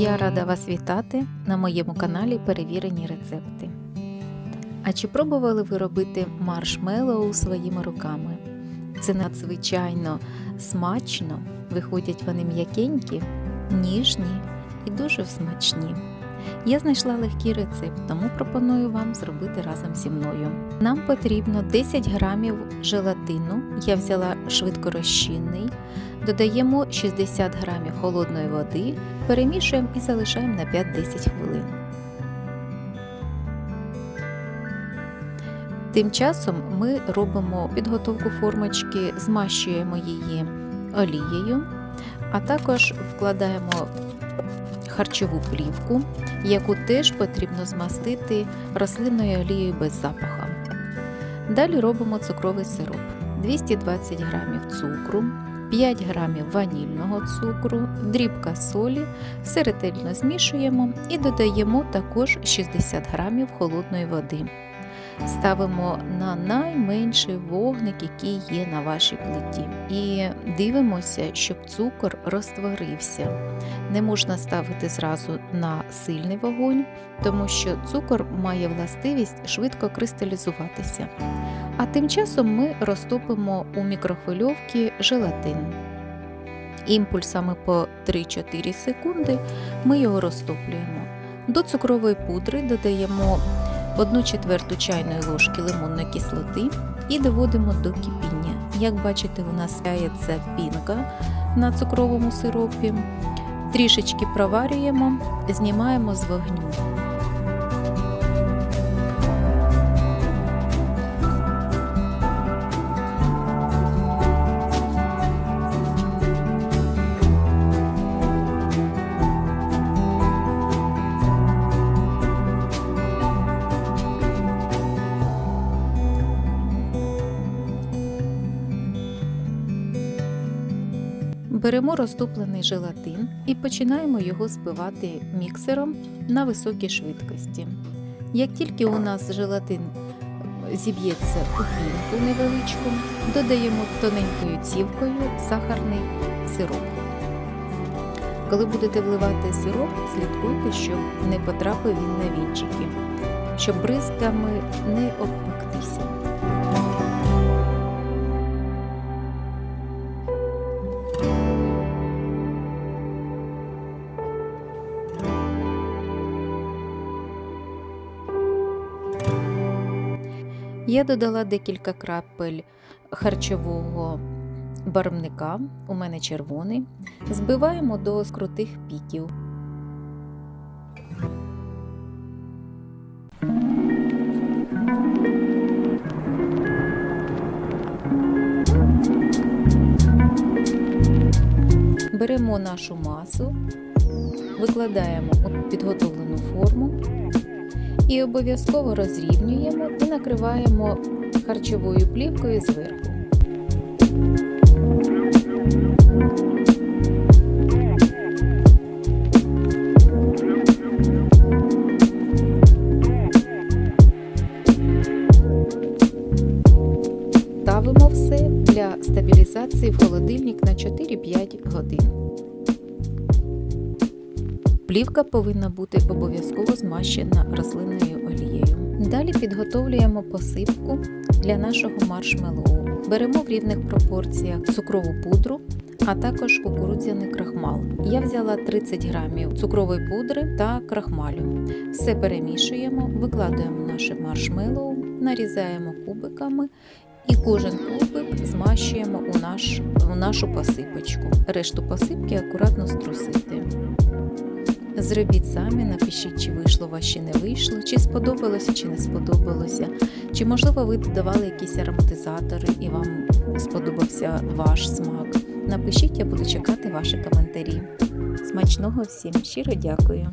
Я рада вас вітати на моєму каналі Перевірені рецепти. А чи пробували ви робити маршмеллоу своїми руками? Це надзвичайно смачно, виходять вони м'якенькі, ніжні і дуже смачні. Я знайшла легкий рецепт, тому пропоную вам зробити разом зі мною. Нам потрібно 10 грамів желатину, я взяла швидкорозчинний, додаємо 60 грамів холодної води, перемішуємо і залишаємо на 5-10 хвилин. Тим часом ми робимо підготовку формочки, змащуємо її олією, а також вкладаємо харчову плівку, яку теж потрібно змастити рослинною олією без запаха. Далі робимо цукровий сироп: 220 г цукру, 5 грамів ванільного цукру, дрібка солі, все ретельно змішуємо і додаємо також 60 грамів холодної води. Ставимо на найменший вогник, який є на вашій плиті. І дивимося, щоб цукор розтворився. Не можна ставити зразу на сильний вогонь, тому що цукор має властивість швидко кристалізуватися. А тим часом ми розтопимо у мікрохвильовці желатин. Імпульсами по 3-4 секунди ми його розтоплюємо. До цукрової пудри додаємо 1 четверту чайної ложки лимонної кислоти і доводимо до кипіння. Як бачите, у нас сяється пінка на цукровому сиропі. Трішечки проварюємо, знімаємо з вогню. Беремо розтоплений желатин і починаємо його збивати міксером на високій швидкості. Як тільки у нас желатин зіб'ється у пінку невеличку, додаємо тоненькою цівкою сахарний сироп. Коли будете вливати сироп, слідкуйте, щоб не потрапив він на вінчики, щоб бризками не обпектися. Я додала декілька крапель харчового барвника, у мене червоний. Збиваємо до скрутих піків. Беремо нашу масу, викладаємо у підготовлену форму і обов'язково розрівнюємо і накриваємо харчовою плівкою зверху. Ставимо все для стабілізації в холодильник на 4-5 годин. Плівка повинна бути обов'язково змащена рослинною олією. Далі підготовлюємо посипку для нашого маршмеллоу. Беремо в рівних пропорціях цукрову пудру, а також кукурудзяний крахмал. Я взяла 30 грамів цукрової пудри та крахмалю. Все перемішуємо, викладаємо наше маршмеллоу, нарізаємо кубиками. І кожен кубик змащуємо у, наш, у нашу посипочку. Решту посипки акуратно струсити. Зробіть самі, напишіть, чи вийшло у вас, чи не вийшло, чи сподобалося, чи не сподобалося, чи, можливо, ви додавали якісь ароматизатори і вам сподобався ваш смак. Напишіть, я буду чекати ваші коментарі. Смачного всім, щиро дякую!